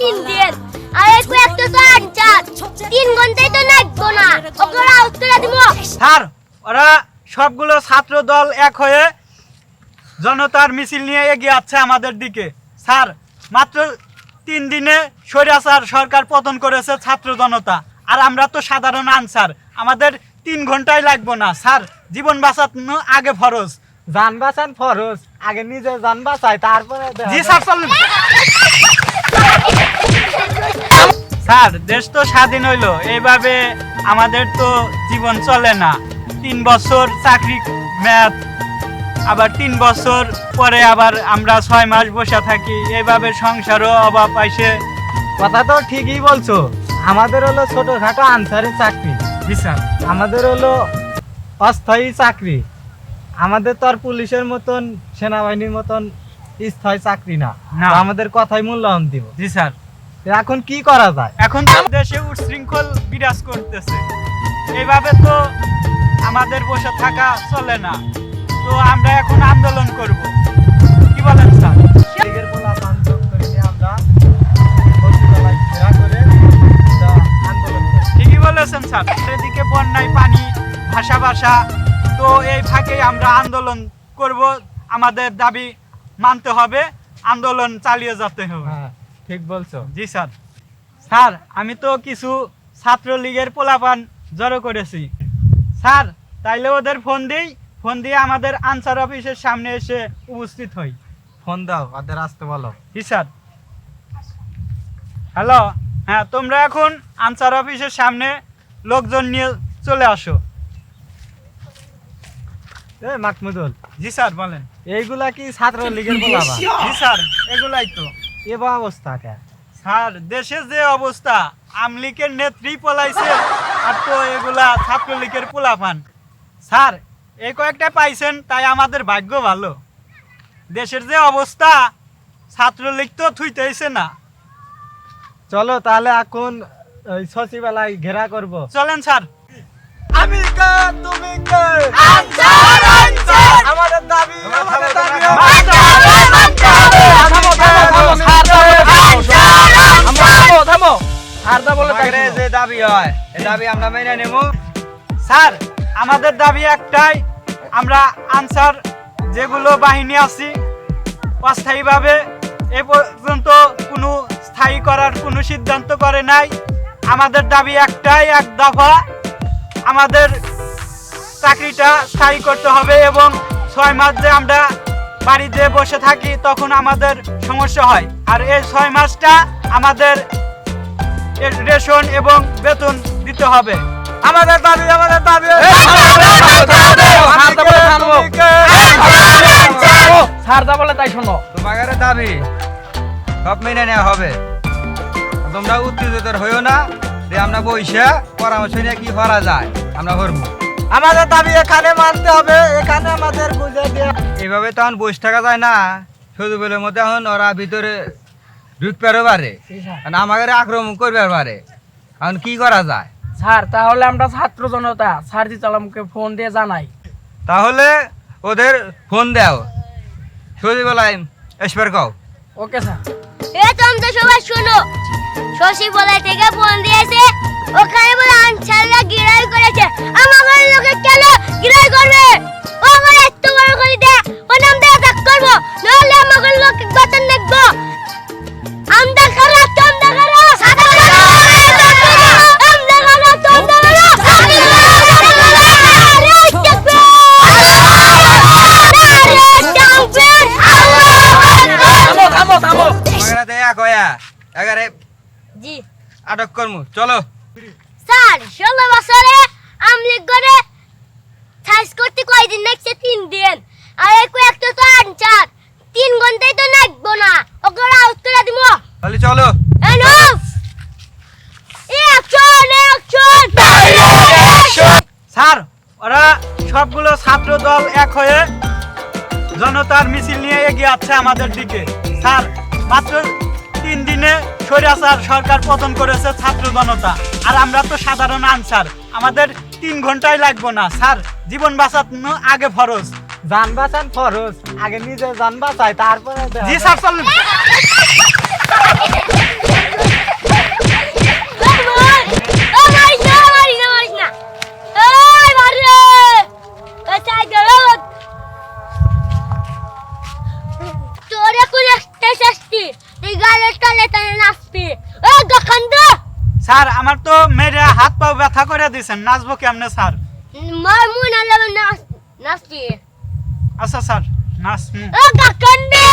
তিন দিন আর এই কয়েকটা তো আট চার। তিন ঘন্টায় তো নাচবো না। ওকে আউট করে দিব। স্যার ওরা সবগুলো ছাত্র দল এক হয়ে জনতার মিছিল নিয়ে এগিয়ে যাচ্ছে আমাদের দিকে। স্যার মাত্র তিন দিনে স্বৈরাচার সরকার পতন করেছে ছাত্র জনতা। আর আমরা তো সাধারণ আনসার। আমাদের তিন ঘন্টায় লাগবো না। স্যার জীবন বাঁচানো আগে ফরজ। যান বাঁচান ফরজ। আগে নিজে যান বাঁচায় তারপরে জি স্যার চলুন। স্যার দেশ তো স্বাধীন হইল। এইভাবে আমাদের তো জীবন চলে না। তিন বছর চাকরি ম্যাথ আবার তিন বছর পরে আবার আমরা ছয় মাস বসে থাকি। এইভাবে সংসারও অভাব আইসে। কথা তো ঠিকই বলছো। আমাদের হলো ছোটখাটো আনসারের চাকরি। জি স্যার। আমাদের হলো অস্থায়ী চাকরি। আমাদের তো আর পুলিশের মতন সেনাবাহিনীর মতন স্থায়ী চাকরি না। আমাদের কথাই মূল্যায়ন দিব। জি স্যার। এখন কি করা যায়? এখন তো দেশে উচ্ছৃঙ্খল বিরাজ করতেছে। এইভাবে তো আমাদের বসে থাকা চলে না। তো আমরা এখন আন্দোলন করব। কি বলেন স্যার? ঠিকই বলেছেন স্যার। এদিকে বন্যায় পানি ভাষা ভাষা তো এই ফাঁকেই আমরা আন্দোলন করব। আমাদের দাবি মানতে হবে আন্দোলন চালিয়ে যেতে হবে। হ্যাঁ ঠিক বলছো। জি স্যার। স্যার আমি তো কিছু ছাত্রলীগের পোলাপান জড়ো করেছি। স্যার তাইলে ওদের ফোন দিই। ফোন দিয়ে আমাদের আনসার অফিসের সামনে এসে উপস্থিত হই। ফোন দাও ওদের আসতে বলো। জি স্যার। হ্যালো হ্যাঁ তোমরা এখন আনসার অফিসের সামনে লোকজন নিয়ে চলে আসো। মাকমুদুল জি স্যার বলেন। এইগুলা কি ছাত্র লীগের পোলাপান জি স্যার এগুলাই তো। এ অবস্থা কে? স্যার দেশের যে অবস্থা আমলিকের নেত্রী পলাইছে আর তো এগুলা ছাত্রলীগের স্যার এই কয়েকটা পাইছেন তাই আমাদের ভাগ্য ভালো। দেশের যে অবস্থা ছাত্রলীগ তো থুইতেছে না। চলো তাহলে এখন ওই সচিবালয় ঘেরা করব। চলেন স্যার। আমি কে তুমি কে? আনসার আমাদের দাবি আমাদের দাবি যে দাবি হয় এই দাবি আমরা মেনে নেব। স্যার আমাদের দাবি একটাই আমরা আনসার যেগুলো বাহিনী আছি অস্থায়ীভাবে এ পর্যন্ত কোনো স্থায়ী করার কোনো সিদ্ধান্ত করে নাই। আমাদের দাবি একটাই এক দফা আমাদের চাকরিটা স্থায়ী করতে হবে এবং ছয় মাস যে আমরা বাড়িতে বসে থাকি তখন আমাদের সমস্যা হয়। আর এই ছয় মাসটা আমাদের রেশন এবং বেতন দিতে হবে। আমাদের দাবি আমাদের দাবি। তোমাদের দাবি সব মেনে নেওয়া হবে। তোমরা উত্তেজিত হইও না যে আমরা বইসা পরামর্শ নিয়ে কি করা যায় আমরা করব। আমাদের দাবি এখানে মানতে হবে এখানে আমাদের বুঝে দিয়ে এইভাবে তখন বসে থাকা যায় না। শুধু বেলের মধ্যে এখন ওরা ভিতরে ঢুকতে পারে কারণ আমাদের আক্রমণ করবে পারে এখন কি করা যায়? স্যার তাহলে আমরা ছাত্র জনতা সারজি চালামকে ফোন দিয়ে জানাই। তাহলে ওদের ফোন দাও। সজিবেলায় এসবার কও। Okay sir. এ তোমরা সবাই শোনো। শশী বলাই থেকে ফোন দিয়েছে। এগারে। জি। আটক করমু চলো। স্যার ষোলো বছরে আমলিগ করে সাইজ করতে কয়দিন নাকছে তিন দিন। আর এই কয়েকটা তো আনসার তিন ঘন্টায় তো নাচবো না। ওকে আউট করে দিব। তাহলে চলো। এনফ! Action action! স্যার ওরা সবগুলো ছাত্র দল এক হয়ে জনতার মিছিল নিয়ে এগিয়ে আছে আমাদের দিকে। স্যার মাত্র তিন দিনে স্বৈরাচার সরকার পতন করেছে ছাত্র জনতা। আর আমরা তো সাধারণ আনসার। আমাদের তিন ঘন্টায় লাগবো না স্যার। জীবন বাঁচানো আগে ফরজ। যান বাঁচান ফরজ। আগে নিজে যান বাঁচায় তারপরে জি স্যার চলুন। স্যার আমার তো মেয়েরা হাত পা ব্যথা করে দিয়েছেন নাচবো কেমনে স্যার? মার মুই না নাচ আচ্ছা স্যার নাচ মু ও কাকন্দে?